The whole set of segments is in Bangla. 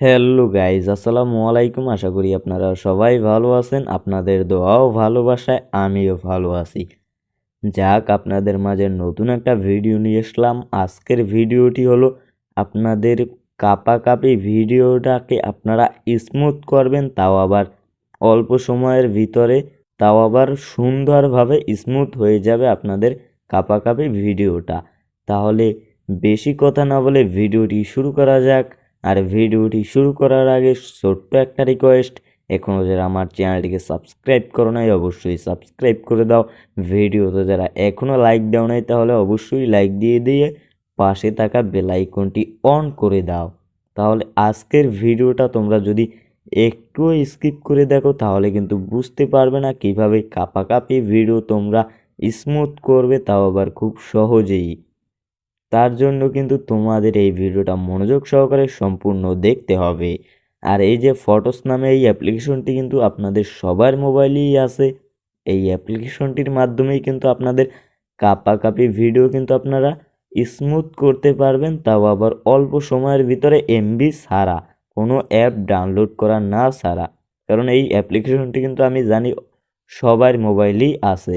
হ্যালো গাইজ আসসালামু আলাইকুম আশা করি আপনারা সবাই ভালো আছেন। আপনাদের দোয়াও ভালোবাসায়, আমিও ভালো আছি। যাক, আপনাদের মাঝে নতুন একটা ভিডিও নিয়ে আসলাম আজকের ভিডিওটি হলো আপনাদের কাপাকাপি ভিডিওটাকে আপনারা স্মুথ করবেন, তাও আবার অল্প সময়ের ভিতরে, তাও আবার সুন্দরভাবে স্মুথ হয়ে যাবে আপনাদের কাপাকাপি ভিডিওটা তাহলে বেশি কথা না বলে ভিডিওটি শুরু করা যাক। আর ভিডিওটি শুরু করার আগে ছোট্ট একটা রিকোয়েস্ট এখনও যারা আমার চ্যানেলটিকে সাবস্ক্রাইব করো নাই, অবশ্যই সাবস্ক্রাইব করে দাও। ভিডিওতে যারা এখনও লাইক দাও নাই, তাহলে অবশ্যই লাইক দিয়ে দিয়ে পাশে থাকা বেল আইকনটি অন করে দাও। তাহলে আজকের ভিডিওটা তোমরা যদি একটুও স্কিপ করে দেখো, তাহলে কিন্তু বুঝতে পারবে না কীভাবে কাপাকাপি ভিডিও তোমরা স্মুথ করবে, তাও আবার খুব সহজেই। তার জন্য কিন্তু তোমাদের এই ভিডিওটা মনোযোগ সহকারে সম্পূর্ণ দেখতে হবে। আর এই যে ফটোস নামে এই অ্যাপ্লিকেশনটি কিন্তু আপনাদের সবার মোবাইলেই আছে। এই অ্যাপ্লিকেশনটির মাধ্যমেই কিন্তু আপনাদের কাপাকাপি ভিডিও কিন্তু আপনারা স্মুথ করতে পারবেন, তাও আবার অল্প সময়ের ভিতরে এমবি ছাড়া, কোনো অ্যাপ ডাউনলোড করা না ছাড়া। কারণ এই অ্যাপ্লিকেশনটি কিন্তু আমি জানি সবার মোবাইলেই আছে।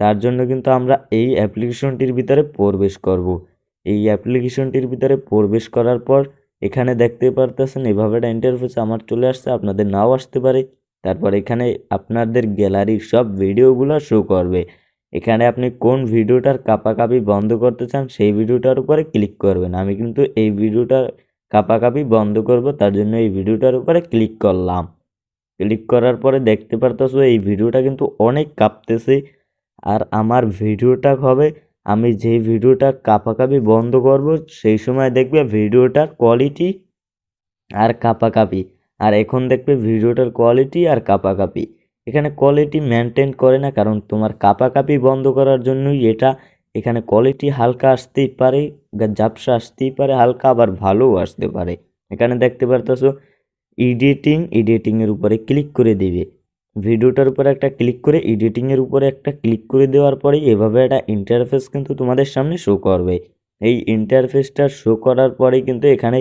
তার জন্য কিন্তু আমরা এই অ্যাপ্লিকেশনটির ভিতরে প্রবেশ করব। এই অ্যাপ্লিকেশনটির ভিতরে প্রবেশ করার পর এখানে দেখতে পারতেছেন এভাবে একটা ইন্টারফেস আমার চলে আসছে, আপনাদের নাও আসতে পারে। তারপর এখানে আপনাদের গ্যালারির সব ভিডিওগুলো শো করবে। এখানে আপনি কোন ভিডিওটার কাপাকাপি বন্ধ করতে চান সেই ভিডিওটার উপরে ক্লিক করবেন। আমি কিন্তু এই ভিডিওটা কাপাকাপি বন্ধ করব, তার জন্য এই ভিডিওটার উপরে ক্লিক করলাম। ক্লিক করার পরে দেখতে পারতেছো এই ভিডিওটা কিন্তু অনেক কাঁপতেছে। আর আমার ভিডিওটা হবে, আমি যে ভিডিওটা কাপাকাপি বন্ধ করব, সেই সময় দেখবে ভিডিওটার কোয়ালিটি আর কাপাকাপি। আর এখন দেখবে ভিডিওটার কোয়ালিটি আর কাপাকাপি। এখানে কোয়ালিটি মেনটেন করে না, কারণ তোমার কাপাকাপি বন্ধ করার জন্যই এটা এখানে কোয়ালিটি হালকা আসতেই পারে ঝাপসা আসতেই পারে, হালকা আবার ভালোও আসতে পারে। এখানে দেখতে পারতেছো এডিটিং এডিটিংয়ের উপরে ক্লিক করে দিবে। ভিডিওটার উপরে একটা ক্লিক করে এডিটিংয়ের উপরে একটা ক্লিক করে দেওয়ার পরে এভাবে একটা ইন্টারফেস কিন্তু তোমাদের সামনে শো করবে। এই ইন্টারফেসটা শো করার পরে কিন্তু এখানে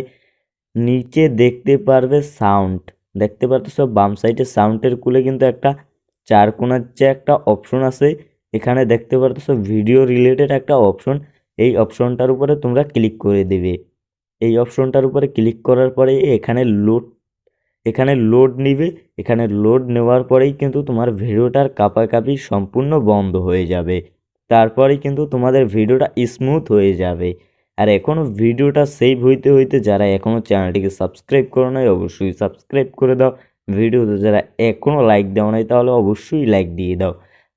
নিচে দেখতে পারবে সাউন্ড দেখতে পারতেছো বাম সাইডে সাউন্ডের কুলে কিন্তু একটা চার কোনার যে একটা অপশন আছে, এখানে দেখতে পারতেছো ভিডিও রিলেটেড একটা অপশন এই অপশনটার উপরে তোমরা ক্লিক করে দেবে। এই অপশনটার উপরে ক্লিক করার পরে এখানে লোড এখানে লোড নিবে। এখানে লোড নেওয়ার পরেই কিন্তু তোমার ভিডিওটার কাপাকাপি সম্পূর্ণ বন্ধ হয়ে যাবে। তারপরেই কিন্তু তোমাদের ভিডিওটা স্মুথ হয়ে যাবে। আর এখনও ভিডিওটা সেভ হইতে হইতে যারা এখনও চ্যানেলটিকে সাবস্ক্রাইব করো নাই, অবশ্যই সাবস্ক্রাইব করে দাও। ভিডিওতে যারা এখনও লাইক দাও নাই, তাহলে অবশ্যই লাইক দিয়ে দাও।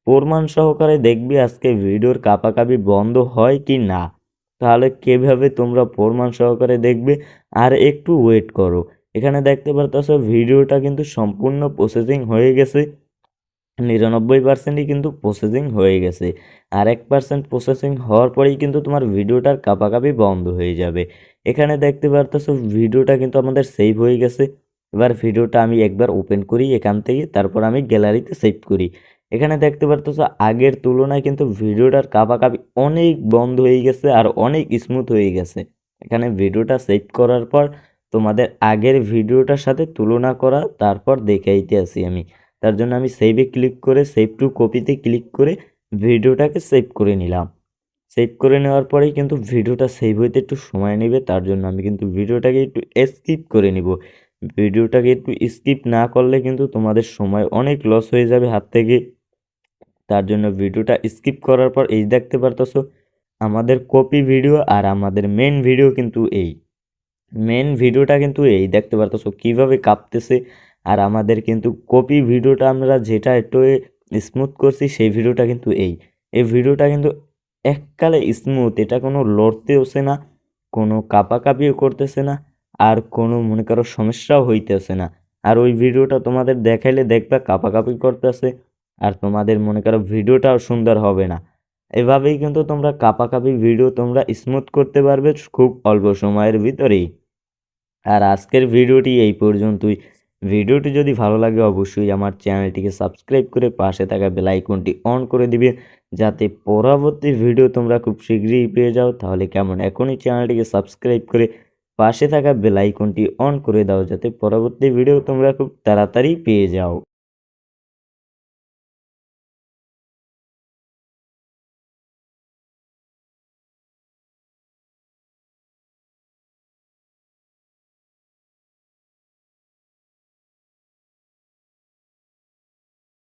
প্রমাণ সহকারে দেখবি আজকে ভিডিওর কাপাকাপি বন্ধ হয় কি না। তাহলে কীভাবে তোমরা প্রমাণ সহকারে দেখবে? আর একটু ওয়েট করো। এখানে দেখতে পারতেছ ভিডিওটা কিন্তু সম্পূর্ণ প্রসেসিং হয়ে গেছে। নিরানব্বই পার্সেন্টই কিন্তু প্রসেসিং হয়ে গেছে। আর এক পার্সেন্ট প্রসেসিং হওয়ার পরেই কিন্তু তোমার ভিডিওটার কাপাকাপি বন্ধ হয়ে যাবে। এখানে দেখতে পারতেছো ভিডিওটা কিন্তু আমাদের সেভ হয়ে গেছে। এবার ভিডিওটা আমি একবার ওপেন করি এখান থেকে, তারপর আমি গ্যালারিতে সেভ করি। এখানে দেখতে পারতেছো আগের তুলনায় কিন্তু ভিডিওটার কাপাকাপি অনেক বন্ধ হয়ে গেছে আর অনেক স্মুথ হয়ে গেছে। এখানে ভিডিওটা সেভ করার পর তোমাদের আগের ভিডিওটার সাথে তুলনা করা, তারপর দেখাইতে আসি আমি। তার জন্য আমি সেভে ক্লিক করে সেভ টু কপিতে ক্লিক করে ভিডিওটাকে সেভ করে নিলাম। সেভ করে নেওয়ার পরেই কিন্তু ভিডিওটা সেভ হইতে একটু সময় নেবে, তার জন্য আমি কিন্তু ভিডিওটাকে একটু স্কিপ করে নিব। ভিডিওটাকে একটু স্কিপ না করলে কিন্তু তোমাদের সময় অনেক লস হয়ে যাবে হাত থেকে। তার জন্য ভিডিওটা স্কিপ করার পর, এই দেখতে পারতেছো, আমাদের কপি ভিডিও আর আমাদের মেন ভিডিও কিন্তু এই। মেন ভিডিওটা কিন্তু এই, দেখতে পারতেছো কীভাবে কাঁপতেছে। আর আমাদের কিন্তু কপি ভিডিওটা আমরা যেটা একটু স্মুথ করছি, সেই ভিডিওটা কিন্তু এই। এই ভিডিওটা কিন্তু এককালে স্মুথ এটা কোনো লড়তেওছে না, কোনো কাপাকাপিও করতেছে না, আর কোনো মনে করো সমস্যাও হইতেছে না। আর ওই ভিডিওটা তোমাদের দেখাইলে দেখবে কাপাকাপি করতেছে, আর তোমাদের মনে করো ভিডিওটাও সুন্দর হবে না। এভাবেই কিন্তু তোমরা কাপাকাপি ভিডিও তোমরা স্মুথ করতে পারবে খুব অল্প সময়ের ভিতরেই। আর আজকের ভিডিওটি এই পর্যন্তই। ভিডিওটি যদি ভালো লাগে অবশ্যই আমার চ্যানেলটিকে সাবস্ক্রাইব করে পাশে থাকা বেলাইকনটি অন করে দিবে। যাতে পরবর্তী ভিডিও তোমরা খুব শীঘ্রই পেয়ে যাও। তাহলে কেমন? এখনই চ্যানেলটিকে সাবস্ক্রাইব করে পাশে থাকা বেল আইকনটি অন করে দাও। যাতে পরবর্তী ভিডিও তোমরা খুব তাড়াতাড়ি পেয়ে যাও।